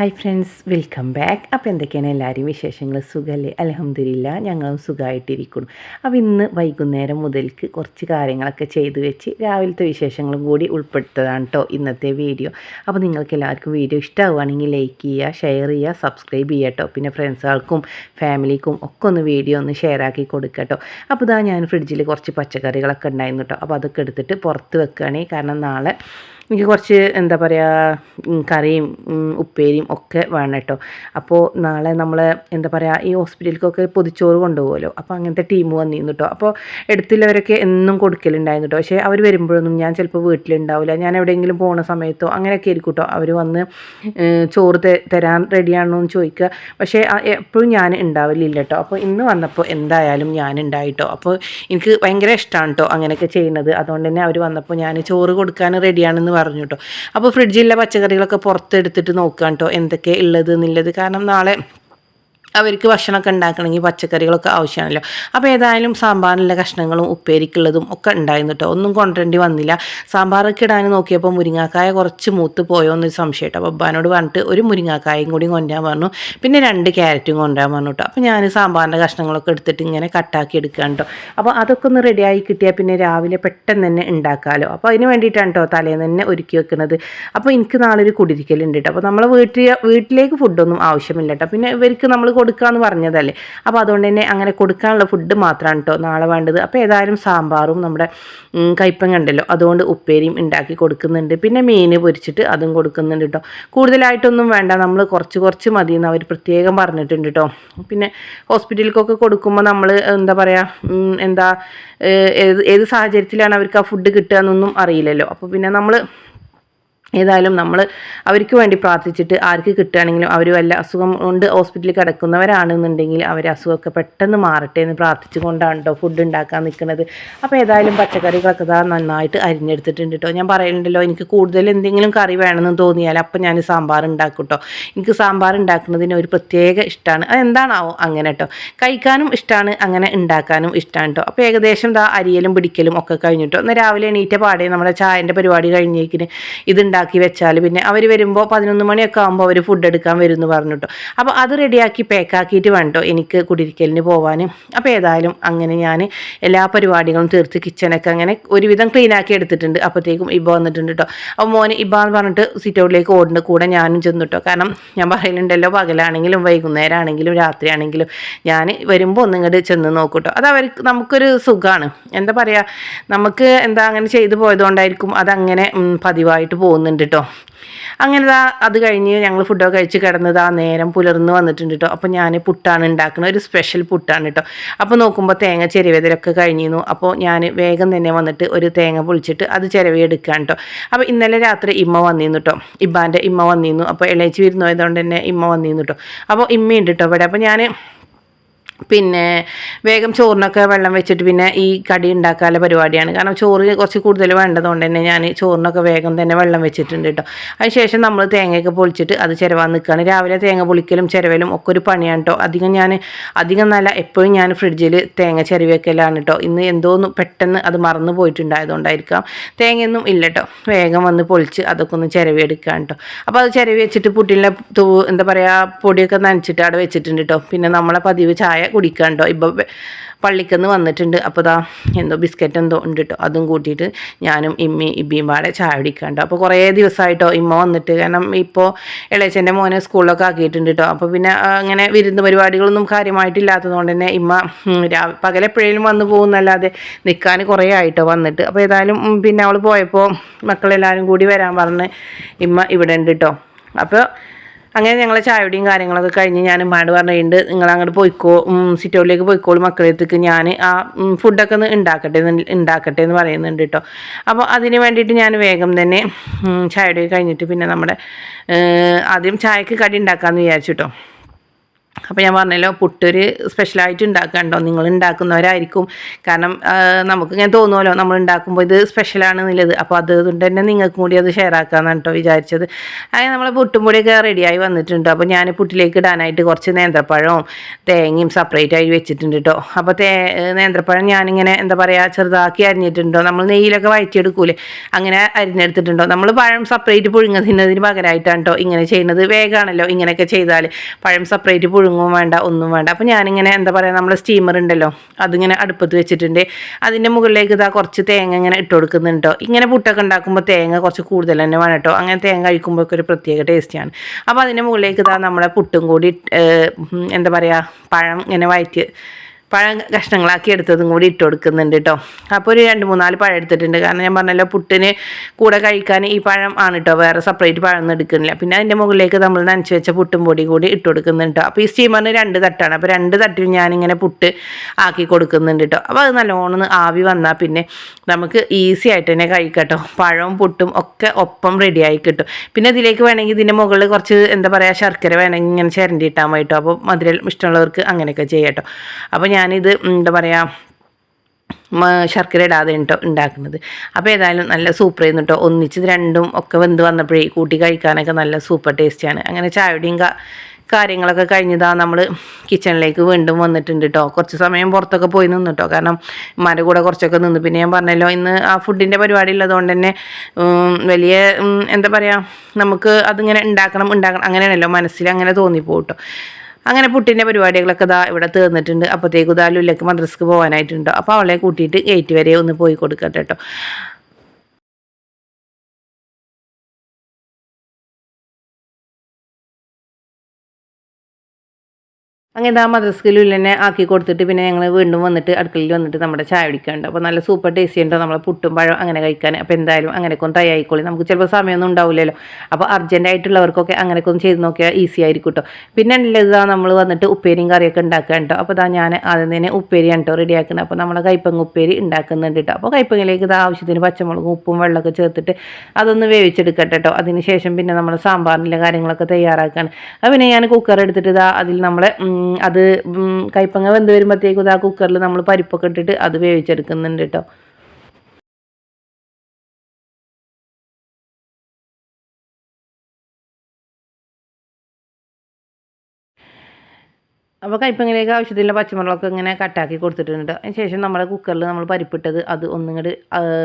Hi friends welcome back അപ്പോൾ എന്തൊക്കെയാണ് എല്ലാവരും വിശേഷങ്ങൾ സുഖമല്ലേ അലഹമ്മദില്ല ഞങ്ങളും സുഖമായിട്ടിരിക്കുന്നു അപ്പോൾ ഇന്ന് വൈകുന്നേരം മുതൽക്ക് കുറച്ച് കാര്യങ്ങളൊക്കെ ചെയ്ത് വെച്ച് രാവിലത്തെ വിശേഷങ്ങളും കൂടി ഉൾപ്പെടുത്തതാണ് കേട്ടോ ഇന്നത്തെ വീഡിയോ. അപ്പോൾ നിങ്ങൾക്ക് എല്ലാവർക്കും വീഡിയോ ഇഷ്ടമാവുകയാണെങ്കിൽ ലൈക്ക് ചെയ്യുക ഷെയർ ചെയ്യുക സബ്സ്ക്രൈബ് ചെയ്യുക കേട്ടോ പിന്നെ ഫ്രണ്ട്സുകൾക്കും ഫാമിലിക്കും ഒക്കെ ഒന്ന് വീഡിയോ ഒന്ന് ഷെയർ ആക്കി കൊടുക്കുക കേട്ടോ അപ്പോൾ ഇതാ ഞാൻ ഫ്രിഡ്ജിൽ കുറച്ച് പച്ചക്കറികളൊക്കെ ഉണ്ടായിരുന്നു കേട്ടോ അപ്പോൾ അതൊക്കെ എടുത്തിട്ട് പുറത്ത് വെക്കുകയാണെങ്കിൽ കാരണം നാളെ എനിക്ക് കുറച്ച് എന്താ പറയുക കറിയും ഉപ്പേരിയും ഒക്കെ വേണം കേട്ടോ. അപ്പോൾ നാളെ നമ്മൾ എന്താ പറയുക ഈ ഹോസ്പിറ്റലിലേക്കൊക്കെ പൊതിച്ചോറ് കൊണ്ടുപോകുമല്ലോ. അപ്പോൾ അങ്ങനത്തെ ടീം വന്നിരുന്നു കേട്ടോ. അപ്പോൾ എടുത്തുള്ളവരൊക്കെ എന്നും കൊടുക്കലുണ്ടായിരുന്നു കേട്ടോ. പക്ഷേ അവർ വരുമ്പോഴൊന്നും ഞാൻ ചിലപ്പോൾ വീട്ടിലുണ്ടാവില്ല. ഞാൻ എവിടെയെങ്കിലും പോകുന്ന സമയത്തോ അങ്ങനെയൊക്കെ ആയിരിക്കും കേട്ടോ. അവർ വന്ന് ചോറ് തരാൻ റെഡിയാണോ എന്ന് ചോദിക്കുക. പക്ഷേ എപ്പോഴും ഞാൻ ഉണ്ടാവില്ല കേട്ടോ. അപ്പോൾ ഇന്ന് വന്നപ്പോൾ എന്തായാലും ഞാൻ ഉണ്ടായിട്ടോ അപ്പോൾ എനിക്ക് ഭയങ്കര ഇഷ്ടമാണ് കേട്ടോ അങ്ങനെയൊക്കെ ചെയ്യുന്നത്. അതുകൊണ്ട് തന്നെ അവർ വന്നപ്പോൾ ഞാൻ ചോറ് കൊടുക്കാൻ റെഡിയാണെന്ന് പറഞ്ഞു കേട്ടോ അപ്പോൾ ഫ്രിഡ്ജിലെ പച്ചക്കറികളൊക്കെ പുറത്തെടുത്തിട്ട് നോക്കാം കേട്ടോ എന്തൊക്കെ ഉള്ളത് എന്നുള്ളത്. കാരണം നാളെ അവർക്ക് ഭക്ഷണമൊക്കെ ഉണ്ടാക്കണമെങ്കിൽ പച്ചക്കറികളൊക്കെ ആവശ്യമാണല്ലോ. അപ്പോൾ ഏതായാലും സാമ്പാറിനുള്ള കഷ്ണങ്ങളും ഉപ്പേരിക്കുള്ളതും ഒക്കെ ഉണ്ടായിരുന്നു കേട്ടോ. ഒന്നും കൊണ്ടുവരേണ്ടി വന്നില്ല. സാമ്പാറൊക്കെ ഇടാൻ നോക്കിയപ്പോൾ മുരിങ്ങാക്കായ കുറച്ച് മൂത്ത് പോയോ എന്നൊരു സംശയം കേട്ടോ. അപ്പോൾ അബ്ബാനോട് പറഞ്ഞിട്ട് ഒരു മുരിങ്ങാക്കായും കൂടി കൊണ്ടുവരാൻ പറഞ്ഞു. പിന്നെ രണ്ട് ക്യാരറ്റും കൊണ്ടുവരാൻ പറഞ്ഞു കേട്ടോ. അപ്പോൾ ഞാൻ സാമ്പാറിന്റെ കഷ്ണങ്ങളൊക്കെ എടുത്തിട്ട് ഇങ്ങനെ കട്ടാക്കി എടുക്കുകയാണ് കേട്ടോ. അപ്പോൾ അതൊക്കെ ഒന്ന് റെഡിയായി കിട്ടിയാൽ പിന്നെ രാവിലെ പെട്ടെന്ന് തന്നെ ഉണ്ടാക്കാമല്ലോ അപ്പോൾ അതിന് വേണ്ടിയിട്ടാണ് കേട്ടോ തലേന്ന് തന്നെ ഒരുക്കി വെക്കുന്നത്. അപ്പോൾ എനിക്ക് നാളെ ഒരു കുടിരിക്കലുണ്ട് കേട്ടോ. അപ്പോൾ നമ്മൾ വീട്ടിൽ വീട്ടിലേക്ക് ഫുഡൊന്നും ആവശ്യമില്ല കേട്ടോ. പിന്നെ ഇവർക്ക് നമ്മൾ കൊടുക്കാമെന്ന് പറഞ്ഞതല്ലേ? അപ്പോൾ അതുകൊണ്ട് തന്നെ അങ്ങനെ കൊടുക്കാനുള്ള ഫുഡ് മാത്രമാണ് കേട്ടോ നാളെ വേണ്ടത്. അപ്പോൾ ഏതായാലും സാമ്പാറും നമ്മുടെ കയ്പ്പങ്ങ കണ്ടല്ലോ അതുകൊണ്ട് ഉപ്പേരിയും ഉണ്ടാക്കി കൊടുക്കുന്നുണ്ട്. പിന്നെ മീൻ പൊരിച്ചിട്ട് അതും കൊടുക്കുന്നുണ്ട് കേട്ടോ കൂടുതലായിട്ടൊന്നും വേണ്ട നമ്മൾ കുറച്ച് കുറച്ച് മതി എന്ന് അവർ പ്രത്യേകം പറഞ്ഞിട്ടുണ്ട് കേട്ടോ പിന്നെ ഹോസ്പിറ്റലിലേക്കൊക്കെ കൊടുക്കുമ്പോൾ നമ്മൾ എന്താ പറയുക എന്താ ഏത് ഏത് സാഹചര്യത്തിലാണ് അവർക്ക് ആ ഫുഡ് കിട്ടുക എന്നൊന്നും അറിയില്ലല്ലോ. അപ്പോൾ പിന്നെ നമ്മൾ ഏതായാലും നമ്മൾ അവർക്ക് വേണ്ടി പ്രാർത്ഥിച്ചിട്ട് ആർക്ക് കിട്ടുകയാണെങ്കിലും അവർ വല്ല അസുഖം കൊണ്ട് ഹോസ്പിറ്റലിൽ കിടക്കുന്നവരാണെന്നുണ്ടെങ്കിൽ അവർ അസുഖമൊക്കെ പെട്ടെന്ന് മാറട്ടെ എന്ന് പ്രാർത്ഥിച്ചുകൊണ്ടാണ് കേട്ടോ ഫുഡ് ഉണ്ടാക്കാൻ നിൽക്കുന്നത്. അപ്പോൾ ഏതായാലും പച്ചക്കറികളൊക്കെ ഇതാ നന്നായിട്ട് അരിഞ്ഞെടുത്തിട്ടുണ്ട് കേട്ടോ ഞാൻ പറയുന്നുണ്ടല്ലോ എനിക്ക് കൂടുതൽ എന്തെങ്കിലും കറി വേണമെന്ന് തോന്നിയാൽ അപ്പം ഞാൻ സാമ്പാർ ഉണ്ടാക്കും കേട്ടോ എനിക്ക് സാമ്പാർ ഉണ്ടാക്കുന്നതിന് ഒരു പ്രത്യേക ഇഷ്ടമാണ് അതെന്താണാവോ അങ്ങനെ കേട്ടോ കഴിക്കാനും ഇഷ്ടമാണ് അങ്ങനെ ഉണ്ടാക്കാനും ഇഷ്ടമാണ് കേട്ടോ അപ്പോൾ ഏകദേശം ഇതാ അരിയലും പിടിക്കലും ഒക്കെ കഴിഞ്ഞിട്ടോ എന്നാൽ രാവിലെ എണീറ്റ പാടെ നമ്മുടെ ചായന്റെ പരിപാടി കഴിഞ്ഞേക്കിന് ഇതുണ്ടാക്കി ഉണ്ടാക്കി വെച്ചാൽ പിന്നെ അവർ വരുമ്പോൾ പതിനൊന്ന് മണിയൊക്കെ ആകുമ്പോൾ അവർ ഫുഡ് എടുക്കാൻ വരും എന്ന് പറഞ്ഞു കേട്ടോ അപ്പോൾ അത് റെഡിയാക്കി പാക്കാക്കിയിട്ട് വേണ്ടോ എനിക്ക് കുടിരിക്കലിന് പോവാൻ അപ്പോൾ ഏതായാലും അങ്ങനെ ഞാൻ എല്ലാ പരിപാടികളും തീർത്ത് കിച്ചനൊക്കെ അങ്ങനെ ഒരുവിധം ക്ലീൻ ആക്കി എടുത്തിട്ടുണ്ട്. അപ്പോഴത്തേക്കും ഇബ വന്നിട്ടുണ്ട് കേട്ടോ അപ്പോൾ മോനെ ഇബ എന്ന് പറഞ്ഞിട്ട് സിറ്റ് ഔട്ടിലേക്ക് ഓടുന്ന കൂടെ ഞാനും ചെന്നു കേട്ടോ കാരണം ഞാൻ പറയുന്നുണ്ടല്ലോ പകലാണെങ്കിലും വൈകുന്നേരം ആണെങ്കിലും രാത്രി ആണെങ്കിലും ഞാൻ വരുമ്പോൾ ഒന്നിങ്ങോട്ട് ചെന്ന് നോക്കൂട്ടോ അത് അവർക്ക് നമുക്കൊരു സുഖമാണ് എന്താ പറയുക നമുക്ക് എന്താ അങ്ങനെ ചെയ്തു പോയതുകൊണ്ടായിരിക്കും അതങ്ങനെ പതിവായിട്ട് പോകുന്നത്. പോകുന്നുണ്ട് കേട്ടോ അങ്ങനെ അത് കഴിഞ്ഞ് ഞങ്ങൾ ഫുഡൊക്കെ കഴിച്ച് കിടന്നത് ആ നേരം പുലർന്ന് വന്നിട്ടുണ്ട് കേട്ടോ അപ്പോൾ ഞാൻ പുട്ടാണ് ഉണ്ടാക്കുന്നത് ഒരു സ്പെഷ്യൽ പുട്ടാണ് കേട്ടോ അപ്പോൾ നോക്കുമ്പോൾ തേങ്ങ ചെരുവേതലൊക്കെ കഴിഞ്ഞിരുന്നു. അപ്പോൾ ഞാൻ വേഗം തന്നെ വന്നിട്ട് ഒരു തേങ്ങ പൊളിച്ചിട്ട് അത് ചിരവി കേട്ടോ അപ്പോൾ ഇന്നലെ രാത്രി ഇമ്മ വന്നിരുന്നു കേട്ടോ ഇബ്ബാന്റെ ഇമ്മ വന്നിരുന്നു. അപ്പോൾ ഇളയിച്ച് വരുന്നതുകൊണ്ട് തന്നെ ഇമ്മ വന്നിരുന്നു കേട്ടോ അപ്പോൾ ഇമ്മയുണ്ട് കേട്ടോ ഇവിടെ. അപ്പോൾ ഞാൻ പിന്നെ വേഗം ചോറിനൊക്കെ വെള്ളം വെച്ചിട്ട് പിന്നെ ഈ കടി ഉണ്ടാക്കാനുള്ള പരിപാടിയാണ്. കാരണം ചോറ് കുറച്ച് കൂടുതൽ വേണ്ടതുകൊണ്ട് തന്നെ ഞാൻ ചോറിനൊക്കെ വേഗം തന്നെ വെള്ളം വെച്ചിട്ടുണ്ട് കേട്ടോ. അതിനുശേഷം നമ്മൾ തേങ്ങയൊക്കെ പൊളിച്ചിട്ട് അത് ചിരവാൻ നിൽക്കുകയാണ്. രാവിലെ തേങ്ങ പൊളിക്കലും ചിരവലും ഒക്കെ ഒരു പണിയാണ് കേട്ടോ. അധികം ഞാൻ അധികം നല്ല എപ്പോഴും ഞാൻ ഫ്രിഡ്ജിൽ തേങ്ങ ചിരവി വെക്കലാണ് കേട്ടോ. ഇന്ന് എന്തോന്ന് പെട്ടെന്ന് അത് മറന്നു പോയിട്ടുണ്ടായതുകൊണ്ടായിരിക്കാം. തേങ്ങയൊന്നും ഇല്ല കേട്ടോ. വേഗം വന്ന് പൊളിച്ച് അതൊക്കെ ഒന്ന് ചിരവി എടുക്കാൻ കേട്ടോ. അപ്പോൾ അത് ചിരവി വെച്ചിട്ട് പുട്ടിലെ എന്താ പറയുക പൊടിയൊക്കെ നനച്ചിട്ട് അവിടെ വെച്ചിട്ടുണ്ട് കേട്ടോ. പിന്നെ നമ്മളെ പതിവ് ചായ കുടിക്കാണ്ടോ ഇപ്പോൾ പള്ളിക്കന്ന് വന്നിട്ടുണ്ട്. അപ്പോൾ ദാ എന്തോ ബിസ്ക്കറ്റ് എന്തോ ഉണ്ട് കേട്ടോ അതും കൂട്ടിയിട്ട് ഞാനും ഇമ്മി ഇബിയും പാടെ ചായ കുടിക്കാണ്ടോ അപ്പോൾ കുറേ ദിവസമായിട്ടോ ഇമ്മ വന്നിട്ട്. കാരണം ഇപ്പോൾ ഇളയച്ചന്റെ മോനെ സ്കൂളിലൊക്കെ ആക്കിയിട്ടുണ്ട് കേട്ടോ അപ്പോൾ പിന്നെ അങ്ങനെ വിരുന്ന് പരിപാടികളൊന്നും കാര്യമായിട്ടില്ലാത്തത് കൊണ്ട് തന്നെ ഇമ്മ പകലെപ്പോഴേലും വന്നു പോകുന്നല്ലാതെ നിൽക്കാൻ കുറേ ആയിട്ടോ വന്നിട്ട്. അപ്പോൾ ഏതായാലും പിന്നെ അവൾ പോയപ്പോൾ മക്കളെല്ലാവരും കൂടി വരാൻ പറഞ്ഞ് ഇമ്മ ഇവിടെ ഉണ്ട് കേട്ടോ അപ്പോൾ അങ്ങനെ ഞങ്ങൾ ചായയുടെയും കാര്യങ്ങളൊക്കെ കഴിഞ്ഞ് ഞാൻ ഉമ്മാട് പറഞ്ഞിട്ടുണ്ട് നിങ്ങൾ അങ്ങോട്ട് പോയിക്കോ സിറ്റോളിലേക്ക് പോയിക്കോളും മക്കളെടുത്തേക്ക്. ഞാൻ ആ ഫുഡൊക്കെ ഒന്ന് ഉണ്ടാക്കട്ടെ ഉണ്ടാക്കട്ടെ എന്ന് പറയുന്നുണ്ട് കേട്ടോ അപ്പോൾ അതിന് വേണ്ടിയിട്ട് ഞാൻ വേഗം തന്നെ ചായയുടെ കഴിഞ്ഞിട്ട് പിന്നെ നമ്മുടെ ആദ്യം ചായക്ക് കടി ഉണ്ടാക്കാമെന്ന് വിചാരിച്ചു കേട്ടോ അപ്പോൾ ഞാൻ പറഞ്ഞല്ലോ പുട്ടൊരു സ്പെഷ്യലായിട്ട് ഉണ്ടാക്കണ്ടോ നിങ്ങൾ ഉണ്ടാക്കുന്നവരായിരിക്കും കാരണം നമുക്ക് ഇങ്ങനെ തോന്നുമല്ലോ നമ്മൾ ഉണ്ടാക്കുമ്പോൾ ഇത് സ്പെഷ്യലാണ് എന്നുള്ളത് അപ്പോൾ അതുകൊണ്ട് തന്നെ നിങ്ങൾക്കും കൂടി അത് ഷെയർ ആക്കാമെന്നാണ് കേട്ടോ വിചാരിച്ചത്. അങ്ങനെ നമ്മളെ പുട്ടും പൊടിയൊക്കെ റെഡിയായി വന്നിട്ടുണ്ട്. അപ്പോൾ ഞാൻ പുട്ടിലേക്ക് ഇടാനായിട്ട് കുറച്ച് നേന്ത്രപ്പഴവും തേങ്ങയും സെപ്പറേറ്റ് ആയി വെച്ചിട്ടുണ്ട് കേട്ടോ അപ്പോൾ തേ നേന്ത്രപ്പഴം ഞാനിങ്ങനെ എന്താ പറയുക ചെറുതാക്കി അരിഞ്ഞിട്ടുണ്ടോ നമ്മൾ നെയ്യിലൊക്കെ വഴറ്റിയെടുക്കൂലേ? അങ്ങനെ അരിഞ്ഞെടുത്തിട്ടുണ്ടോ നമ്മൾ പഴം സെപ്പറേറ്റ് പുഴുങ്ങുന്നതിന് പകരമായിട്ടാണ് കേട്ടോ ഇങ്ങനെ ചെയ്യുന്നത്. വേഗമാണല്ലോ ഇങ്ങനെയൊക്കെ ചെയ്താൽ പഴം സെപ്പറേറ്റ് പുഴുങ്ങും വേണ്ട ഒന്നും വേണ്ട. അപ്പോൾ ഞാനിങ്ങനെ എന്താ പറയുക നമ്മൾ സ്റ്റീമർ ഉണ്ടല്ലോ അതിങ്ങനെ അടുപ്പത്ത് വെച്ചിട്ടുണ്ട്. അതിന്റെ മുകളിലേക്ക് ഇതാ കുറച്ച് തേങ്ങ ഇങ്ങനെ ഇട്ട് കൊടുക്കുന്നുണ്ടോ ഇങ്ങനെ പുട്ടൊക്കെ ഉണ്ടാക്കുമ്പോൾ തേങ്ങ കുറച്ച് കൂടുതൽ തന്നെ വേണം കേട്ടോ അങ്ങനെ തേങ്ങ കഴിക്കുമ്പോഴൊക്കെ ഒരു പ്രത്യേക ടേസ്റ്റിയാണ് അപ്പോൾ അതിന്റെ മുകളിലേക്ക് ഇതാ നമ്മളെ പുട്ടും കൂടി എന്താ പറയുക പഴം ഇങ്ങനെ വയറ്റി പഴം കഷ്ണങ്ങളാക്കി എടുത്തതും കൂടി ഇട്ട് കൊടുക്കുന്നുണ്ട് കേട്ടോ അപ്പോൾ ഒരു രണ്ട് മൂന്നാൽ പഴം എടുത്തിട്ടുണ്ട്. കാരണം ഞാൻ പറഞ്ഞല്ലോ പുട്ടിന് കൂടെ കഴിക്കാൻ ഈ പഴം ആണ് കേട്ടോ വേറെ സെപ്പറേറ്റ് പഴം ഒന്നും എടുക്കുന്നില്ല. പിന്നെ അതിന്റെ മുകളിലേക്ക് നമ്മൾ നനച്ച് വെച്ച പുട്ടും പൊടി കൂടി ഇട്ട് കൊടുക്കുന്നുണ്ട് കേട്ടോ അപ്പോൾ ഈ സ്റ്റീമറിന് രണ്ട് തട്ടാണ്. അപ്പോൾ രണ്ട് തട്ടിൽ ഞാനിങ്ങനെ പുട്ട് ആക്കി കൊടുക്കുന്നുണ്ട് കേട്ടോ അപ്പോൾ അത് നല്ലോണം ആവി വന്നാൽ പിന്നെ നമുക്ക് ഈസി ആയിട്ട് തന്നെ കഴിക്കട്ടോ പഴവും പുട്ടും ഒക്കെ ഒപ്പം റെഡിയായി കിട്ടും. പിന്നെ ഇതിലേക്ക് വേണമെങ്കിൽ ഇതിന്റെ മുകളിൽ കുറച്ച് എന്താ പറയുക ശർക്കര വേണമെങ്കിൽ ഇങ്ങനെ ചിരണ്ടി ഇട്ടാൽ മതി കേട്ടോ അപ്പോൾ മധുരം ഇഷ്ടമുള്ളവർക്ക് അങ്ങനെയൊക്കെ ചെയ്യാം കേട്ടോ അപ്പോൾ ഞാനിത് എന്താ പറയുക ശർക്കര ഇടാതെ കേട്ടോ ഉണ്ടാക്കുന്നത്. അപ്പോൾ ഏതായാലും നല്ല സൂപ്പർ ആയിരുന്നു കേട്ടോ ഒന്നിച്ച് രണ്ടും ഒക്കെ വെന്ത് വന്നപ്പോഴേ കൂട്ടി കഴിക്കാനൊക്കെ നല്ല സൂപ്പർ ടേസ്റ്റിയാണ് അങ്ങനെ ചായയുടെയും കാര്യങ്ങളൊക്കെ കഴിഞ്ഞതാ നമ്മൾ കിച്ചണിലേക്ക് വീണ്ടും വന്നിട്ടുണ്ട് കേട്ടോ കുറച്ച് സമയം പുറത്തൊക്കെ പോയി നിന്നു കേട്ടോ കാരണം ഉമ്മാന്റെ കൂടെ കുറച്ചൊക്കെ നിന്ന്. പിന്നെ ഞാൻ പറഞ്ഞല്ലോ ഇന്ന് ആ ഫുഡിന്റെ പരിപാടി ഉള്ളതുകൊണ്ട് തന്നെ വലിയ എന്താ പറയുക നമുക്ക് അതിങ്ങനെ ഉണ്ടാക്കണം ഉണ്ടാക്കണം അങ്ങനെയാണല്ലോ മനസ്സിൽ അങ്ങനെ തോന്നിപ്പോട്ടോ അങ്ങനെ പുട്ടിന്റെ പരിപാടികളൊക്കെ ഇതാ ഇവിടെ തീർന്നിട്ടുണ്ട്. അപ്പോഴത്തേക്കും ഇതാ ലുല്ലക്ക് മദ്രസ്ക്ക് പോകാനായിട്ടുണ്ട് അപ്പോൾ അവളെ കൂട്ടിയിട്ട് ഗേറ്റ് വരെ ഒന്ന് പോയി കൊടുക്കട്ടെ കേട്ടോ അങ്ങനെ ആ മദ്രസ്കിൽ തന്നെ ആക്കി കൊടുത്തിട്ട് പിന്നെ ഞങ്ങൾ വീണ്ടും വന്നിട്ട് അടുക്കളയിൽ വന്നിട്ട് നമ്മുടെ ചായ കുടിക്കാറുണ്ട് അപ്പോൾ നല്ല സൂപ്പർ ടേസ്റ്റി ഉണ്ടോ നമ്മളെ പുട്ടും പഴം അങ്ങനെ കഴിക്കാൻ. അപ്പോൾ എന്തായാലും അങ്ങനെയൊക്കെ ഒന്ന് തയ്യായിക്കോളി നമുക്ക് ചിലപ്പോൾ സമയമൊന്നും ഉണ്ടാവില്ലല്ലോ അപ്പോൾ അർജന്റ് ആയിട്ടുള്ളവർക്കൊക്കെ അങ്ങനെയൊക്കെ ഒന്ന് ചെയ്ത് നോക്കിയാൽ ഈസി ആയിരിക്കും കേട്ടോ പിന്നെ ഉള്ളതാ നമ്മൾ വന്നിട്ട് ഉപ്പേരിയും കറിയൊക്കെ ഉണ്ടാക്കാൻ കേട്ടോ അപ്പോൾ ഞാൻ ആദ്യം തന്നെ ഉപ്പേരിയാണ് കേട്ടോ റെഡിയാക്കുന്നത് അപ്പോൾ നമ്മളെ കൈപ്പങ്ങ് ഉപ്പേരി ഉണ്ടാക്കുന്നുണ്ട് കേട്ടോ അപ്പോൾ കൈപ്പങ്ങിലേക്ക് ഇത് ആവശ്യത്തിന് പച്ചമുളകും ഉപ്പും വെള്ളമൊക്കെ ചേർത്തിട്ട് അതൊന്ന് വേവിച്ചെടുക്കട്ടെ കേട്ടോ അതിന് ശേഷം പിന്നെ നമ്മൾ സാമ്പാറിന്റെ കാര്യങ്ങളൊക്കെ തയ്യാറാക്കാൻ അപ്പോൾ പിന്നെ ഞാൻ കുക്കർ എടുത്തിട്ട് ഇതാ അതിൽ നമ്മൾ അത് കൈപ്പങ്ങ വെന്ത് വരുമ്പോഴത്തേക്കും ഇതാ കുക്കറിൽ നമ്മൾ പരിപ്പൊക്കെ ഇട്ടിട്ട് അത് വേവിച്ചെടുക്കുന്നുണ്ട് കേട്ടോ അപ്പോൾ കൈപ്പങ്ങയിലേക്ക് ആവശ്യത്തിലുള്ള പച്ചമുളകൊക്കെ ഇങ്ങനെ കട്ടാക്കി കൊടുത്തിട്ടുണ്ട്. അതിന് ശേഷം നമ്മുടെ കുക്കറിൽ നമ്മൾ പരിപ്പിട്ടത് അത് ഒന്നിങ്ങോട്ട്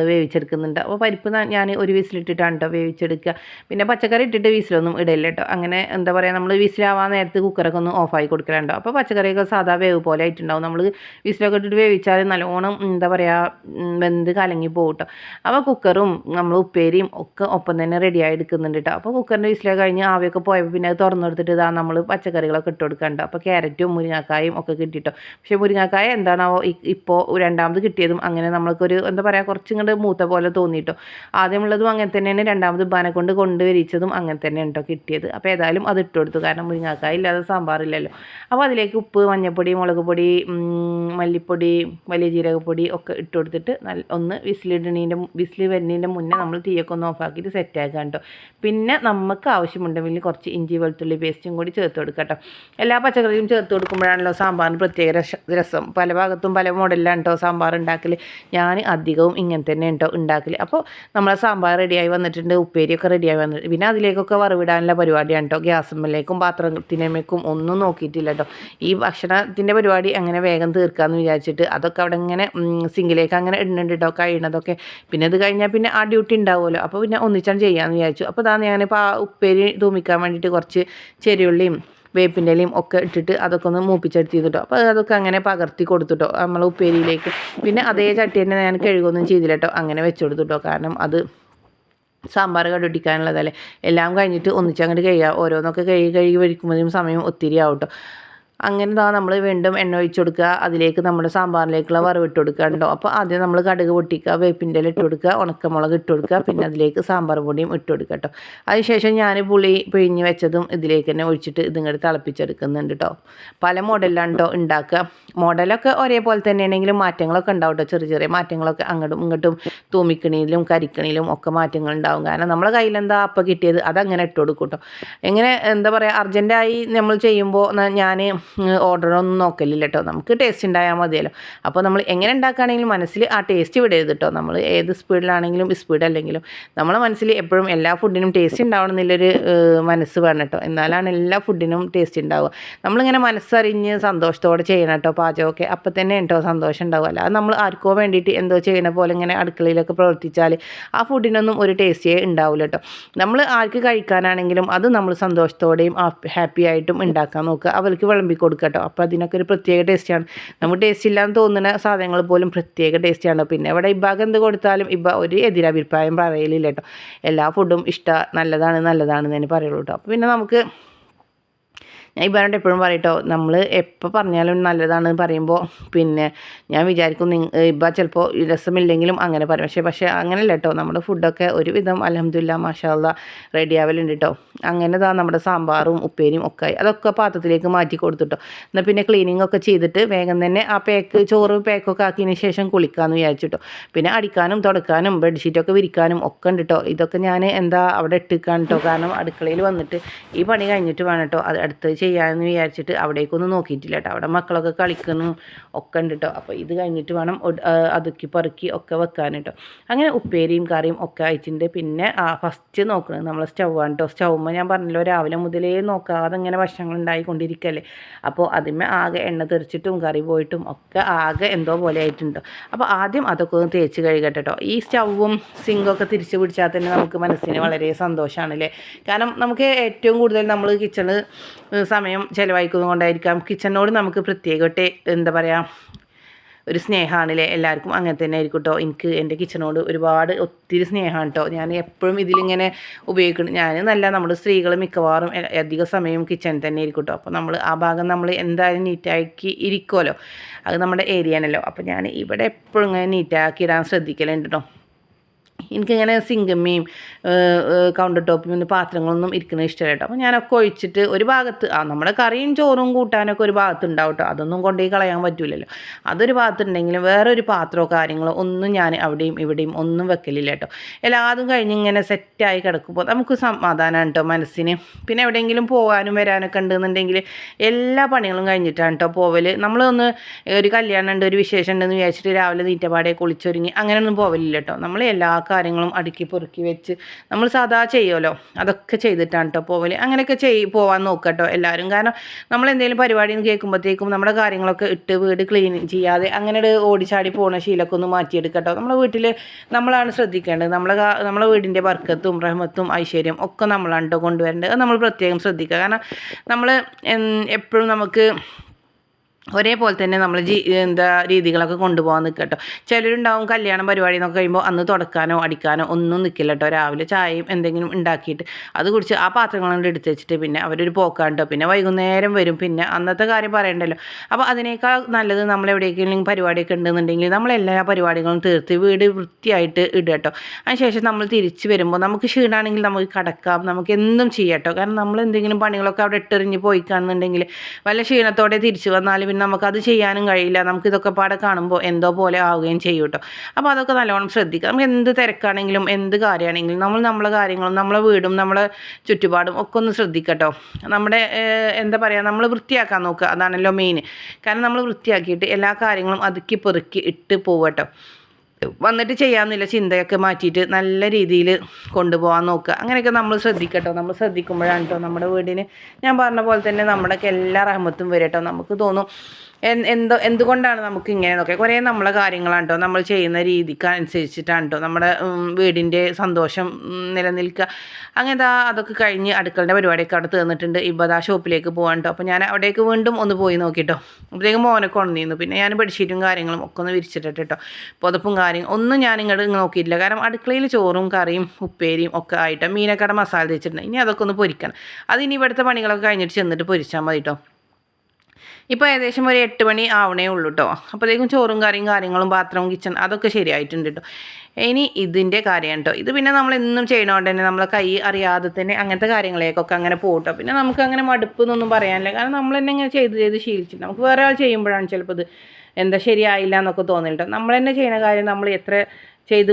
വേവിച്ചെടുക്കുന്നുണ്ട്. അപ്പോൾ പരിപ്പ് ഞാൻ ഒരു വിസിലിട്ടിട്ടാണ് കേട്ടോ വേവിച്ചെടുക്കുക പിന്നെ പച്ചക്കറി ഇട്ടിട്ട് വിസിലൊന്നും ഇടയില്ല കേട്ടോ അങ്ങനെ എന്താ പറയുക നമ്മൾ വിസിലാവാൻ നേരത്ത് കുക്കറൊക്കെ ഒന്ന് ഓഫായി കൊടുക്കലുണ്ടോ അപ്പോൾ പച്ചക്കറിയൊക്കെ സാധാ വേവ് പോലെ ആയിട്ടുണ്ടാവും. നമ്മൾ വിസിലൊക്കെ ഇട്ടിട്ട് വേവിച്ചാൽ നല്ലോണം എന്താ പറയുക വെന്ത് കലങ്ങി പോകും കേട്ടോ അപ്പോൾ കുക്കറും നമ്മൾ ഉപ്പേരിയും ഒക്കെ ഒപ്പം തന്നെ റെഡിയായി എടുക്കുന്നുണ്ട് കേട്ടോ അപ്പോൾ കുക്കറിന്റെ വിസിലൊക്കെ കഴിഞ്ഞ് ആവിയൊക്കെ പോയപ്പോൾ പിന്നെ അത് തുറന്നെടുത്തിട്ട് ഇതാ നമ്മൾ പച്ചക്കറികളൊക്കെ ഇട്ട് കൊടുക്കണ്ട അപ്പോൾ ക്യാരറ്റും മുരിങ്ങാക്കായും ഒക്കെ കിട്ടിയിട്ടോ പക്ഷേ മുരിങ്ങാക്കായ എന്താണാവോ ഇപ്പോൾ രണ്ടാമത് കിട്ടിയതും അങ്ങനെ നമ്മൾക്കൊരു എന്താ പറയുക കുറച്ചും ഇങ്ങോട്ട് മൂത്ത പോലെ തോന്നിയിട്ടോ ആദ്യമുള്ളതും അങ്ങനെ തന്നെയാണ് രണ്ടാമത് ബാന കൊണ്ട് കൊണ്ടുവരിച്ചതും അങ്ങനെ തന്നെ കേട്ടോ കിട്ടിയത്. അപ്പോൾ ഏതായാലും അത് ഇട്ട് കൊടുത്തു. കാരണം മുരിങ്ങാക്കായ ഇല്ലാതെ സാമ്പാറില്ലല്ലോ അപ്പോൾ അതിലേക്ക് ഉപ്പ് മഞ്ഞൾപ്പൊടി മുളക് പൊടി മല്ലിപ്പൊടി വലിയ ജീരകപ്പൊടി ഒക്കെ ഇട്ട് കൊടുത്തിട്ട് നല്ല ഒന്ന് വിസിലിടണീന്റെ വിസിൽ വരുന്നതിന്റെ മുന്നേ നമ്മൾ തീയൊക്കെ ഒന്ന് ഓഫാക്കിയിട്ട് സെറ്റ് ആക്കാം കേട്ടോ പിന്നെ നമുക്ക് ആവശ്യമുണ്ടെങ്കിൽ കുറച്ച് ഇഞ്ചി വെളുത്തുള്ളി പേസ്റ്റും കൂടി ചേർത്ത് കൊടുക്കാം കേട്ടോ എല്ലാ പച്ചക്കറിയും ചേർത്ത് കൊടുക്കുമ്പോഴാണല്ലോ സാമ്പാറിന് പ്രത്യേക രസ- പല ഭാഗത്തും പല മോഡലിലാണ് കേട്ടോ സാമ്പാർ ഉണ്ടാക്കൽ ഞാൻ അധികവും ഇങ്ങനെ തന്നെ കേട്ടോ ഉണ്ടാക്കൽ അപ്പോൾ നമ്മളെ സാമ്പാർ റെഡിയായി വന്നിട്ടുണ്ട് ഉപ്പേരിയൊക്കെ റെഡിയായി വന്നിട്ടുണ്ട് പിന്നെ അതിലേക്കൊക്കെ വറവിടാനുള്ള പരിപാടിയാണ് കേട്ടോ ഗ്യാസുമ്മലേക്കും പാത്രത്തിനേക്കും ഒന്നും നോക്കിയിട്ടില്ല കേട്ടോ ഈ ഭക്ഷണത്തിന്റെ പരിപാടി അങ്ങനെ വേഗം തീർക്കാമെന്ന് വിചാരിച്ചിട്ട് അതൊക്കെ അവിടെ ഇങ്ങനെ സിങ്കിലേക്ക് അങ്ങനെ ഇടുന്നുണ്ട് കേട്ടോ കഴിയണതൊക്കെ. പിന്നെ അത് കഴിഞ്ഞാൽ പിന്നെ ആ ഡ്യൂട്ടി ഉണ്ടാവുമല്ലോ. അപ്പോൾ പിന്നെ ഒന്നിച്ചാണ് ചെയ്യാമെന്ന് വിചാരിച്ചു. അപ്പോൾ അതാണ് ഞാനിപ്പോൾ ആ ഉപ്പേരി തൂമിക്കാൻ വേണ്ടിയിട്ട് കുറച്ച് ചെറിയുള്ളിയും വേപ്പിന്റെ ഇലയും ഒക്കെ ഇട്ടിട്ട് അതൊക്കെ ഒന്ന് മൂപ്പിച്ചെടുത്ത് ചെയ്തിട്ടോ അപ്പോൾ അതൊക്കെ അങ്ങനെ പകർത്തി കൊടുത്തിട്ടോ നമ്മൾ ഉപ്പേരിയിലേക്ക്. പിന്നെ അതേ ചട്ടി തന്നെ ഞാൻ കഴുകൊന്നും ചെയ്തില്ല കേട്ടോ അങ്ങനെ വെച്ച് കൊടുത്തിട്ടോ കാരണം അത് സാമ്പാർ കടുപ്പിക്കാനുള്ളതല്ലേ എല്ലാം കഴിഞ്ഞിട്ട് ഒന്നിച്ച് അങ്ങോട്ട് കഴിയുക ഓരോന്നൊക്കെ കഴുകി കഴുകി വരിക്കുമ്പോഴും സമയം ഒത്തിരി ആവും കേട്ടോ. അങ്ങനെ ഇതാ നമ്മൾ വീണ്ടും എണ്ണ ഒഴിച്ചു കൊടുക്കുക. അതിലേക്ക് നമ്മുടെ സാമ്പാറിലേക്കുള്ള വറവ് ഇട്ട് കൊടുക്കുക ഉണ്ടോ അപ്പോൾ ആദ്യം നമ്മൾ കടുക് പൊട്ടിക്കുക വേപ്പിന്റെ ഇല ഇട്ട് കൊടുക്കുക ഉണക്കമുളക് ഇട്ട് കൊടുക്കുക പിന്നെ അതിലേക്ക് സാമ്പാർ പൊടിയും ഇട്ട് കൊടുക്കുക കേട്ടോ. അതിനുശേഷം ഞാൻ പുളി പിഴിഞ്ഞ് വെച്ചതും ഇതിലേക്ക് തന്നെ ഒഴിച്ചിട്ട് ഇതിങ്ങോട്ട് തിളപ്പിച്ചെടുക്കുന്നുണ്ട് കേട്ടോ. പല മോഡലിലാണ് കേട്ടോ ഉണ്ടാക്കുക. മോഡലൊക്കെ ഒരേപോലെ തന്നെയാണെങ്കിലും മാറ്റങ്ങളൊക്കെ ഉണ്ടാവും കേട്ടോ. ചെറിയ ചെറിയ മാറ്റങ്ങളൊക്കെ അങ്ങോട്ടും ഇങ്ങോട്ടും തൂമിക്കണിയിലും കരിക്കണിയിലും ഒക്കെ മാറ്റങ്ങൾ ഉണ്ടാവും. കാരണം നമ്മളെ കയ്യിലെന്താ അപ്പം കിട്ടിയത്? അതങ്ങനെ ഇട്ട് കൊടുക്കും കേട്ടോ. എങ്ങനെ എന്താ പറയുക അർജന്റായി നമ്മൾ ചെയ്യുമ്പോൾ ഞാൻ ഓർഡറൊന്നും നോക്കലില്ല കേട്ടോ നമുക്ക് ടേസ്റ്റ് ഉണ്ടായാൽ മതിയല്ലോ. അപ്പോൾ നമ്മൾ എങ്ങനെ ഉണ്ടാക്കുകയാണെങ്കിലും മനസ്സിൽ ആ ടേസ്റ്റ് വിടരുത് കേട്ടോ നമ്മൾ ഏത് സ്പീഡിലാണെങ്കിലും സ്പീഡ് അല്ലെങ്കിലും. നമ്മളെ മനസ്സിൽ എപ്പോഴും എല്ലാ ഫുഡിനും ടേസ്റ്റ് ഉണ്ടാവണം എന്നുള്ളൊരു മനസ്സ് വേണം കേട്ടോ എന്നാലാണ് എല്ലാ ഫുഡിനും ടേസ്റ്റ് ഉണ്ടാവുക നമ്മളിങ്ങനെ മനസ്സറിഞ്ഞ് സന്തോഷത്തോടെ ചെയ്യണം കേട്ടോ പാചകമൊക്കെ അപ്പം തന്നെ കേട്ടോ സന്തോഷം ഉണ്ടാവുക അല്ല നമ്മൾ ആർക്കോ വേണ്ടിയിട്ട് എന്തോ ചെയ്യണ പോലെ ഇങ്ങനെ അടുക്കളയിലൊക്കെ പ്രവർത്തിച്ചാൽ ആ ഫുഡിനൊന്നും ഒരു ടേസ്റ്റേ ഉണ്ടാവില്ല കേട്ടോ നമ്മൾ ആർക്ക് കഴിക്കാനാണെങ്കിലും അത് നമ്മൾ സന്തോഷത്തോടെയും ഹാപ്പി ആയിട്ടും ഉണ്ടാക്കാൻ നോക്കുക. അവർക്ക് വിളമ്പി കൊടുക്കുക കേട്ടോ. അപ്പോൾ അതിനൊക്കെ ഒരു പ്രത്യേക ടേസ്റ്റാണ് നമുക്ക് ടേസ്റ്റ് ഇല്ലാന്ന് തോന്നുന്ന സാധനങ്ങൾ പോലും പ്രത്യേക ടേസ്റ്റാണ് പിന്നെ ഇവിടെ ഇബ്ബാക്ക് എന്ത് കൊടുത്താലും ഇബ്ബ ഒരു എതിരഭിപ്രായം പറയലില്ല കേട്ടോ. എല്ലാ ഫുഡും ഇഷ്ട നല്ലതാണ് നല്ലതാണെന്ന് തന്നെ പറയുള്ളൂ കേട്ടോ. അപ്പോൾ പിന്നെ നമുക്ക് ഞാൻ ഇവരോട് എപ്പോഴും പറയട്ടോ നമ്മൾ എപ്പോൾ പറഞ്ഞാലും നല്ലതാണെന്ന് പറയുമ്പോൾ പിന്നെ ഞാൻ വിചാരിക്കും നിങ്ങ ഇപ്പം ചിലപ്പോൾ രസമില്ലെങ്കിലും അങ്ങനെ പറയും. പക്ഷേ പക്ഷേ അങ്ങനെയല്ല കേട്ടോ. നമ്മുടെ ഫുഡൊക്കെ ഒരുവിധം അലഹമില്ല മാഷാല്ല റെഡി ആവലുണ്ട് കേട്ടോ. അങ്ങനെ ഇതാ നമ്മുടെ സാമ്പാറും ഉപ്പേരിയും ഒക്കെ അതൊക്കെ പാത്രത്തിലേക്ക് മാറ്റി കൊടുത്തിട്ടോ. എന്നാൽ പിന്നെ ക്ലീനിങ് ഒക്കെ ചെയ്തിട്ട് വേഗം തന്നെ ആ പാക്ക് ചോറ് പാക്കൊക്കെ ആക്കിയതിന് ശേഷം കുളിക്കാമെന്ന് വിചാരിച്ചിട്ടോ. പിന്നെ അടിക്കാനും തുടക്കാനും ബെഡ്ഷീറ്റൊക്കെ വിരിക്കാനും ഒക്കെ ഉണ്ട് കേട്ടോ ഇതൊക്കെ ഞാൻ എന്താ അവിടെ ഇട്ടിക്കാൻ കേട്ടോ കാരണം അടുക്കളയിൽ വന്നിട്ട് ഈ പണി കഴിഞ്ഞിട്ട് വേണം കേട്ടോ അത് അടുത്ത് ചെയ്യാമെന്ന് വിചാരിച്ചിട്ട് അവിടേക്കൊന്നും നോക്കിയിട്ടില്ല കേട്ടോ അവിടെ മക്കളൊക്കെ കളിക്കുന്നു ഒക്കെ ഉണ്ട് കേട്ടോ അപ്പോൾ ഇത് കഴിഞ്ഞിട്ട് വേണം അതുക്കി പെറുക്കി ഒക്കെ വെക്കാൻ കേട്ടോ അങ്ങനെ ഉപ്പേരിയും കറിയും ഒക്കെ അയച്ചിട്ടുണ്ട് പിന്നെ ഫസ്റ്റ് നോക്കുന്നത് സ്റ്റൗ ആണ് കേട്ടോ സ്റ്റൗമ്മ ഞാൻ പറഞ്ഞല്ലോ രാവിലെ മുതലേ നോക്കാതെ ഇങ്ങനെ ഭക്ഷണങ്ങൾ ഉണ്ടായിക്കൊണ്ടിരിക്കല്ലേ? അപ്പോൾ അതിന്മേ ആകെ എണ്ണ തെറിച്ചിട്ടും കറി പോയിട്ടും ഒക്കെ ആകെ എന്തോ പോലെ ആയിട്ടുണ്ട്. അപ്പോൾ ആദ്യം അതൊക്കെ ഒന്ന് തേച്ച് കഴുകട്ടെ കേട്ടോ ഈ സ്റ്റൗവും സിങ്കൊക്കെ തിരിച്ച് പിടിച്ചാൽ തന്നെ നമുക്ക് മനസ്സിന് വളരെ സന്തോഷമാണല്ലേ കാരണം നമുക്ക് ഏറ്റവും കൂടുതൽ നമ്മൾ കിച്ചണ് സമയം ചിലവഴിക്കുന്നത് കൊണ്ടായിരിക്കാം കിച്ചണിനോട് നമുക്ക് പ്രത്യേകമായിട്ട് എന്താ പറയുക ഒരു സ്നേഹമാണല്ലേ എല്ലാവർക്കും അങ്ങനെ തന്നെ ആയിരിക്കും കേട്ടോ എനിക്ക് എന്റെ കിച്ചണോട് ഒരുപാട് ഒത്തിരി സ്നേഹമാണ് കേട്ടോ ഞാൻ എപ്പോഴും ഇതിലിങ്ങനെ ഉപയോഗിക്കുന്നു ഞാൻ നല്ല നമ്മൾ സ്ത്രീകൾ മിക്കവാറും അധിക സമയം കിച്ചണിൽ തന്നെ ആയിരിക്കും കേട്ടോ അപ്പോൾ നമ്മൾ ആ ഭാഗം നമ്മൾ എന്തായാലും നീറ്റാക്കി ഇരിക്കുമല്ലോ അത് നമ്മുടെ ഏരിയ ആണല്ലോ. അപ്പോൾ ഞാൻ ഇവിടെ എപ്പോഴും ഇങ്ങനെ നീറ്റാക്കി ഇടാൻ ശ്രദ്ധിക്കലുണ്ട് കേട്ടോ എനിക്കിങ്ങനെ സിങ്കമ്മയും കൗണ്ടർ ടോപ്പിൽ നിന്ന് പാത്രങ്ങളൊന്നും ഇരിക്കുന്ന ഇഷ്ടമല്ല കേട്ടോ. അപ്പോൾ ഞാനൊക്കെ ഒഴിച്ചിട്ട് ഒരു ഭാഗത്ത് ആ നമ്മുടെ കറിയും ചോറും കൂട്ടാനൊക്കെ ഒരു ഭാഗത്ത് ഉണ്ടാവും കേട്ടോ. അതൊന്നും കൊണ്ടുപോയി കളയാൻ പറ്റില്ലല്ലോ അതൊരു ഭാഗത്തുണ്ടെങ്കിലും വേറൊരു പാത്രമോ കാര്യങ്ങളോ ഒന്നും ഞാൻ അവിടെയും ഇവിടെയും ഒന്നും വെക്കലില്ല കേട്ടോ. എല്ലാതും കഴിഞ്ഞ് ഇങ്ങനെ സെറ്റായി കിടക്കുമ്പോൾ നമുക്ക് സമാധാനമാണ് കേട്ടോ മനസ്സിന്. പിന്നെ എവിടെയെങ്കിലും പോകാനും വരാനൊക്കെ ഉണ്ടെന്നുണ്ടെങ്കിൽ എല്ലാ പണികളും കഴിഞ്ഞിട്ടാണ് കേട്ടോ പോവൽ നമ്മളൊന്ന് ഒരു കല്യാണം ഉണ്ട് ഒരു വിശേഷം ഉണ്ടെന്ന് വിചാരിച്ചിട്ട് രാവിലെ നീറ്റപാടെ കുളിച്ചൊരുങ്ങി അങ്ങനെയൊന്നും പോവലില്ല കേട്ടോ. നമ്മൾ എല്ലാ കാര്യങ്ങളും അടുക്കി പൊറുക്കി വെച്ച് നമ്മൾ സാധാ ചെയ്യുമല്ലോ. അതൊക്കെ ചെയ്തിട്ടാണ് കേട്ടോ പോവൽ അങ്ങനെയൊക്കെ ചെയ് പോവാൻ നോക്കുക കേട്ടോ എല്ലാവരും കാരണം നമ്മൾ എന്തെങ്കിലും പരിപാടി കേൾക്കുമ്പോഴത്തേക്കും നമ്മുടെ കാര്യങ്ങളൊക്കെ ഇട്ട് വീട് ക്ലീൻ ചെയ്യാതെ അങ്ങനെ ഓടിച്ചാടി പോകുന്ന ശീലമൊക്കെ ഒന്ന് മാറ്റിയെടുക്കട്ടോ നമ്മുടെ വീട്ടിൽ നമ്മളാണ് ശ്രദ്ധിക്കേണ്ടത്. നമ്മളെ നമ്മളെ വീടിന്റെ ബർക്കത്തും റഹ്മത്തും ഐശ്വര്യം ഒക്കെ നമ്മളാണ് കേട്ടോ കൊണ്ടുവരേണ്ടത്. നമ്മൾ പ്രത്യേകം ശ്രദ്ധിക്കുക. കാരണം നമ്മൾ എപ്പോഴും നമുക്ക് ഒരേപോലെ തന്നെ നമ്മൾ ജീ എന്താ രീതികളൊക്കെ കൊണ്ടുപോകാൻ നിൽക്കുക കേട്ടോ ചിലരുണ്ടാവും കല്യാണം പരിപാടി എന്നൊക്കെ കഴിയുമ്പോൾ അന്ന് തുടക്കാനോ അടിക്കാനോ ഒന്നും നിൽക്കില്ല കേട്ടോ രാവിലെ ചായയും എന്തെങ്കിലും ഉണ്ടാക്കിയിട്ട് അത് കുടിച്ച് ആ പാത്രങ്ങളുണ്ട് എടുത്ത് വെച്ചിട്ട് പിന്നെ അവരൊരു പോക്കാണ്ടോ പിന്നെ വൈകുന്നേരം വരും. പിന്നെ അന്നത്തെ കാര്യം പറയണ്ടല്ലോ. അപ്പോൾ അതിനേക്കാൾ നല്ലത് നമ്മൾ എവിടെയെങ്കിലും പരിപാടിയൊക്കെ ഉണ്ടെന്നുണ്ടെങ്കിൽ നമ്മൾ എല്ലാ പരിപാടികളും തീർത്ത് വീട് വൃത്തിയായിട്ട് ഇടുക കേട്ടോ അതിനുശേഷം നമ്മൾ തിരിച്ച് വരുമ്പോൾ നമുക്ക് ക്ഷീണാണെങ്കിൽ നമുക്ക് കടക്കാം. നമുക്ക് എന്തും ചെയ്യാം കേട്ടോ കാരണം നമ്മൾ എന്തെങ്കിലും പണികളൊക്കെ അവിടെ ഇട്ടെറിഞ്ഞ് പോയി കാണുന്നുണ്ടെങ്കിൽ വല്ല ക്ഷീണത്തോടെ തിരിച്ച് വന്നാൽ പിന്നെ നമുക്കത് ചെയ്യാനും കഴിയില്ല. നമുക്ക് ഇതൊക്കെ പാടെ കാണുമ്പോൾ എന്തോ പോലെ ആവുകയും ചെയ്യും കേട്ടോ. അപ്പോൾ അതൊക്കെ നല്ലോണം ശ്രദ്ധിക്കുക. നമുക്ക് എന്ത് തിരക്കാണെങ്കിലും എന്ത് കാര്യമാണെങ്കിലും നമ്മൾ നമ്മളെ കാര്യങ്ങളും നമ്മളെ വീടും നമ്മളെ ചുറ്റുപാടും ഒക്കെ ഒന്ന് ശ്രദ്ധിക്കട്ടോ നമ്മുടെ എന്താ പറയുക നമ്മൾ വൃത്തിയാക്കാൻ നോക്കുക. അതാണല്ലോ മെയിൻ കാരണം നമ്മൾ വൃത്തിയാക്കിയിട്ട് എല്ലാ കാര്യങ്ങളും അതുക്കി പെറുക്കി ഇട്ട് പോവട്ടോ വന്നിട്ട് ചെയ്യാമെന്നില്ല ചിന്തയൊക്കെ മാറ്റിയിട്ട് നല്ല രീതിയിൽ കൊണ്ടുപോകാൻ നോക്കുക. അങ്ങനെയൊക്കെ നമ്മൾ ശ്രദ്ധിക്കട്ടോ. നമ്മൾ ശ്രദ്ധിക്കുമ്പോഴാണ് കേട്ടോ നമ്മുടെ വീടിന് ഞാൻ പറഞ്ഞ പോലെ തന്നെ നമ്മുടെയൊക്കെ എല്ലാ റഹ്മത്തും വരട്ടോ നമുക്ക് തോന്നും എന്തോ എന്തുകൊണ്ടാണ് നമുക്ക് ഇങ്ങനെ നോക്കിയാൽ കുറേ നമ്മളെ കാര്യങ്ങളാണ് നമ്മൾ ചെയ്യുന്ന രീതിക്ക് അനുസരിച്ചിട്ടാണ് നമ്മുടെ വീടിന്റെ സന്തോഷം നിലനിൽക്കുക അങ്ങനത്തെ അതൊക്കെ കഴിഞ്ഞ് അടുക്കളുടെ പരിപാടിയൊക്കെ അവിടെ തീർന്നിട്ടുണ്ട്. ഇപ്പോൾ ആ ഷോപ്പിലേക്ക് പോകാൻ അപ്പോൾ ഞാൻ അവിടേക്ക് വീണ്ടും ഒന്ന് പോയി നോക്കിട്ടോ. അപ്പോഴത്തേക്കും മോനൊക്കെ ഉണർന്നിരുന്നു പിന്നെ ഞാൻ ബെഡ്ഷീറ്റും കാര്യങ്ങളും ഒക്കെ ഒന്ന് വിരിച്ചിട്ടിട്ട് കേട്ടോ പുതപ്പും കാര്യം ഒന്നും ഞാൻ ഇങ്ങോട്ട് നോക്കിയിട്ടില്ല. കാരണം അടുക്കളയിൽ ചോറും കറിയും ഉപ്പേരിയും ഒക്കെ ആയിട്ട് മീനക്കട മസാല തേച്ചിട്ടുണ്ട്. ഇനി അതൊക്കെ ഒന്ന് പൊരിക്കണം. അത് ഇനി ഇവിടുത്തെ പണികളൊക്കെ കഴിഞ്ഞിട്ട് ചെന്നിട്ട് പൊരിച്ചാൽ മതി കേട്ടോ ഇപ്പോൾ ഏകദേശം ഒരു എട്ട് മണി ആവണേ ഉള്ളൂ കേട്ടോ അപ്പോഴത്തേക്കും ചോറും കറിയും കാര്യങ്ങളും പാത്രവും കിച്ചൺ അതൊക്കെ ശരിയായിട്ടുണ്ട് കേട്ടോ ഇനി ഇതിന്റെ കാര്യം കേട്ടോ ഇത് പിന്നെ നമ്മൾ എന്നും ചെയ്യണോണ്ട് തന്നെ നമ്മളെ കൈ അറിയാതെ തന്നെ അങ്ങനത്തെ കാര്യങ്ങളേക്കൊക്കെ അങ്ങനെ പോകട്ടോ പിന്നെ നമുക്ക് അങ്ങനെ മടുപ്പ് എന്നൊന്നും പറയാനില്ല. കാരണം നമ്മൾ തന്നെ ഇങ്ങനെ ചെയ്ത് ചെയ്ത് ശീലിച്ചിട്ട് നമുക്ക് വേറെ ആൾ ചെയ്യുമ്പോഴാണ് ചിലപ്പോൾ ഇത് എന്താ ശരിയായില്ല എന്നൊക്കെ തോന്നിയിട്ടോ നമ്മൾ തന്നെ ചെയ്യുന്ന കാര്യം നമ്മൾ എത്ര ചെയ്ത്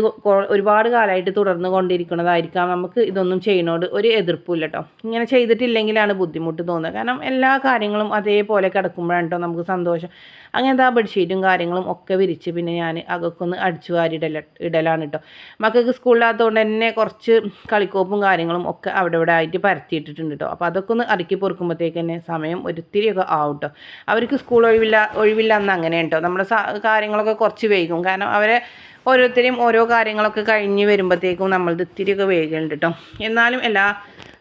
ഒരുപാട് കാലമായിട്ട് തുടർന്ന് കൊണ്ടിരിക്കുന്നതായിരിക്കാം. നമുക്ക് ഇതൊന്നും ചെയ്യണോട് ഒരു എതിർപ്പില്ല കേട്ടോ ഇങ്ങനെ ചെയ്തിട്ടില്ലെങ്കിലാണ് ബുദ്ധിമുട്ട് തോന്നുന്നത് കാരണം എല്ലാ കാര്യങ്ങളും അതേപോലെ കിടക്കുമ്പോഴാണ് കേട്ടോ നമുക്ക് സന്തോഷം. അങ്ങനത്തെ ആ ബെഡ്ഷീറ്റും കാര്യങ്ങളും ഒക്കെ വിരിച്ച് പിന്നെ ഞാൻ അകക്കൊന്ന് അടിച്ചു വാരി ഇടല ഇടലാണ് കേട്ടോ മക്കൾക്ക് സ്കൂളിലാത്തതുകൊണ്ട് തന്നെ കുറച്ച് കളിക്കോപ്പും കാര്യങ്ങളും ഒക്കെ അവിടെ ഇവിടെ ആയിട്ട് പരത്തിയിട്ടിട്ടുണ്ട് കേട്ടോ അപ്പോൾ അതൊക്കെ ഒന്ന് അടുക്കി പൊറുക്കുമ്പോഴത്തേക്ക് തന്നെ സമയം ഒരിത്തിരിയൊക്കെ ആവും കേട്ടോ അവർക്ക് സ്കൂൾ ഒഴിവില്ല ഒഴിവില്ല എന്ന് അങ്ങനെ കേട്ടോ നമ്മുടെ കാര്യങ്ങളൊക്കെ കുറച്ച് വൈകും. കാരണം അവരെ ഓരോരുത്തരെയും ഓരോ കാര്യങ്ങളൊക്കെ കഴിഞ്ഞ് വരുമ്പോഴത്തേക്കും നമ്മളത് ഇത്തിരിയൊക്കെ വേഗമുണ്ട് കേട്ടോ എന്നാലും എല്ലാ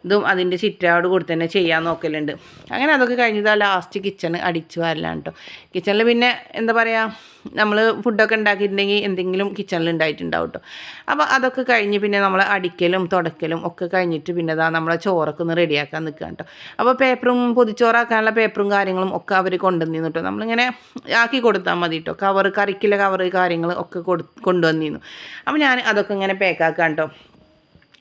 ഇതും അതിന്റെ ചിറ്റാട് കൂടി തന്നെ ചെയ്യാൻ നോക്കലുണ്ട്. അങ്ങനെ അതൊക്കെ കഴിഞ്ഞതാ ലാസ്റ്റ് കിച്ചൺ അടിച്ചു വരലാണ് കേട്ടോ കിച്ചണിൽ പിന്നെ എന്താ പറയുക നമ്മൾ ഫുഡൊക്കെ ഉണ്ടാക്കിയിട്ടുണ്ടെങ്കിൽ എന്തെങ്കിലും കിച്ചണിൽ ഉണ്ടായിട്ടുണ്ടാവും കേട്ടോ അപ്പോൾ അതൊക്കെ കഴിഞ്ഞ് പിന്നെ നമ്മൾ അടിക്കലും തുടക്കലും ഒക്കെ കഴിഞ്ഞിട്ട് പിന്നെ ഇതാ നമ്മളെ ചോറൊക്കെ ഒന്ന് റെഡിയാക്കാൻ നിൽക്കുക കേട്ടോ അപ്പോൾ പേപ്പറും പൊതിച്ചോറാക്കാനുള്ള പേപ്പറും കാര്യങ്ങളും ഒക്കെ അവർ കൊണ്ടുവന്നിരുന്നു കേട്ടോ നമ്മളിങ്ങനെ ആക്കി കൊടുത്താൽ മതി കേട്ടോ കവർ കറിക്കില്ല കവർ കാര്യങ്ങൾ ഒക്കെ കൊടു കൊണ്ടുവന്നിരുന്നു. അപ്പോൾ ഞാൻ അതൊക്കെ ഇങ്ങനെ പാക്കാക്കാം കേട്ടോ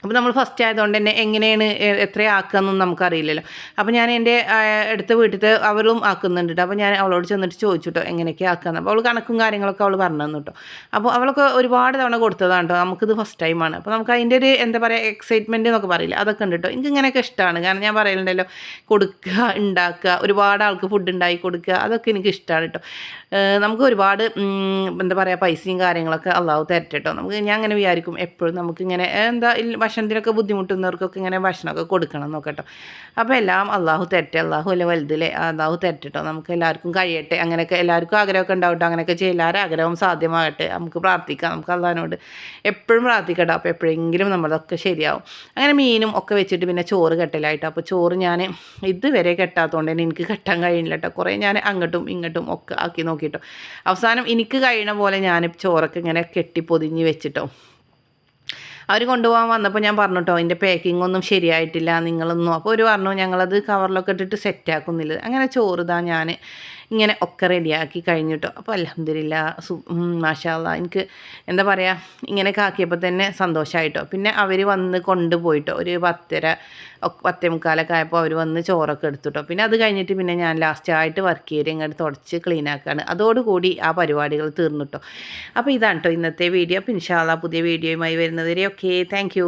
അപ്പോൾ നമ്മൾ ഫസ്റ്റ് ആയതുകൊണ്ട് തന്നെ എങ്ങനെയാണ് എത്രയാക്കുക എത്ര ആക്കുകയെന്നൊന്നും നമുക്കറിയില്ലല്ലോ. അപ്പോൾ ഞാൻ എന്റെ അടുത്ത വീട്ടിൽ അവളും ആക്കുന്നുണ്ട് കേട്ടോ അപ്പോൾ ഞാൻ അവളോട് ചെന്നിട്ട് ചോദിച്ചു കേട്ടോ എങ്ങനെയൊക്കെ ആക്കുക അപ്പോൾ അവൾ കണക്കും കാര്യങ്ങളൊക്കെ അവൾ പറഞ്ഞു തന്നു കേട്ടോ അപ്പോൾ അവളൊക്കെ ഒരുപാട് തവണ കൊടുത്തതാണ് കേട്ടോ നമുക്കിത് ഫസ്റ്റ് ടൈമാണ് അപ്പോൾ നമുക്ക് അതിന്റെ ഒരു എന്താ പറയുക എക്സൈറ്റ്മെന്റ് എന്നൊക്കെ പറയില്ല അതൊക്കെ ഉണ്ട് കേട്ടോ എനിക്ക് ഇങ്ങനെയൊക്കെ ഇഷ്ടമാണ് കാരണം ഞാൻ പറയലുണ്ടല്ലോ കൊടുക്കുക ഉണ്ടാക്കുക ഒരുപാട് ആൾക്ക് ഫുഡ് ഉണ്ടാക്കി കൊടുക്കുക അതൊക്കെ എനിക്ക് ഇഷ്ടമാണ് കേട്ടോ നമുക്ക് ഒരുപാട് എന്താ പറയുക പൈസയും കാര്യങ്ങളൊക്കെ അള്ളാഹു തരട്ടെ കേട്ടോ നമുക്ക് ഞാൻ അങ്ങനെ വിചാരിക്കും എപ്പോഴും നമുക്കിങ്ങനെ എന്താ ഭക്ഷണത്തിനൊക്കെ ബുദ്ധിമുട്ടുന്നവർക്കൊക്കെ ഇങ്ങനെ ഭക്ഷണമൊക്കെ കൊടുക്കണം നോക്കട്ടോ. കേട്ടോ അപ്പോൾ എല്ലാം അള്ളാഹു തെറ്റേ അള്ളാഹു അല്ലെ വലുതിലെ? അള്ളാഹു തെറ്റട്ടോ നമുക്ക് എല്ലാവർക്കും കഴിയട്ടെ. അങ്ങനെയൊക്കെ എല്ലാവർക്കും ആഗ്രഹമൊക്കെ ഉണ്ടാവട്ടെ. അങ്ങനെയൊക്കെ ചെയ്യും എല്ലാവരും ആഗ്രഹവും സാധ്യമാകട്ടെ. നമുക്ക് പ്രാർത്ഥിക്കാം. നമുക്ക് അള്ളാഹിനോട് എപ്പോഴും പ്രാർത്ഥിക്കട്ടോ. അപ്പോൾ എപ്പോഴെങ്കിലും നമ്മളതൊക്കെ ശരിയാവും. അങ്ങനെ മീനും ഒക്കെ വെച്ചിട്ട് പിന്നെ ചോറ് കെട്ടലായിട്ടോ. അപ്പോൾ ചോറ് ഞാൻ ഇതുവരെ കെട്ടാത്തതുകൊണ്ട് തന്നെ എനിക്ക് കെട്ടാൻ കഴിയില്ല കേട്ടോ. കുറേ ഞാൻ അങ്ങോട്ടും ഇങ്ങോട്ടും ഒക്കെ ആക്കി നോക്കിയിട്ടോ അവസാനം എനിക്ക് കഴിയണ പോലെ ഞാൻ ചോറൊക്കെ ഇങ്ങനെ കെട്ടി പൊതിഞ്ഞ് വെച്ചിട്ടോ. അവർ കൊണ്ടുപോകാൻ വന്നപ്പോൾ ഞാൻ പറഞ്ഞു കേട്ടോ അതിന്റെ പാക്കിംഗ് ഒന്നും ശരിയായിട്ടില്ല നിങ്ങളൊന്നും. അപ്പോൾ ഒരു പറഞ്ഞു ഞങ്ങളത് കവറിലൊക്കെ ഇട്ടിട്ട് സെറ്റാക്കുന്നില്ല അങ്ങനെ ചോറ് ഇതാ ഞാൻ ഇങ്ങനെ ഒക്കെ റെഡിയാക്കി കഴിഞ്ഞിട്ടോ അപ്പോൾ അലഹമില്ല സു മാഷാല്ല എനിക്ക് എന്താ പറയുക ഇങ്ങനെയൊക്കെ ആക്കിയപ്പോൾ തന്നെ സന്തോഷമായിട്ടോ പിന്നെ അവർ വന്ന് കൊണ്ടുപോയിട്ടോ. ഒരു പത്തര പത്തേ മുക്കാലൊക്കെ ആയപ്പോൾ അവർ വന്ന് ചോറൊക്കെ എടുത്തുട്ടോ. പിന്നെ അത് കഴിഞ്ഞിട്ട് പിന്നെ ഞാൻ ലാസ്റ്റ് ആയിട്ട് വർക്ക് ഏരിയ ഇങ്ങോട്ട് തുടച്ച് ക്ലീൻ ആക്കുകയാണ് അതോടുകൂടി ആ പരിപാടികൾ തീർന്നിട്ടോ. അപ്പോൾ ഇതാണ് കേട്ടോ ഇന്നത്തെ വീഡിയോ ഇൻഷാല്ല പുതിയ വീഡിയോയുമായി വരുന്നവരെ ഓക്കെ താങ്ക്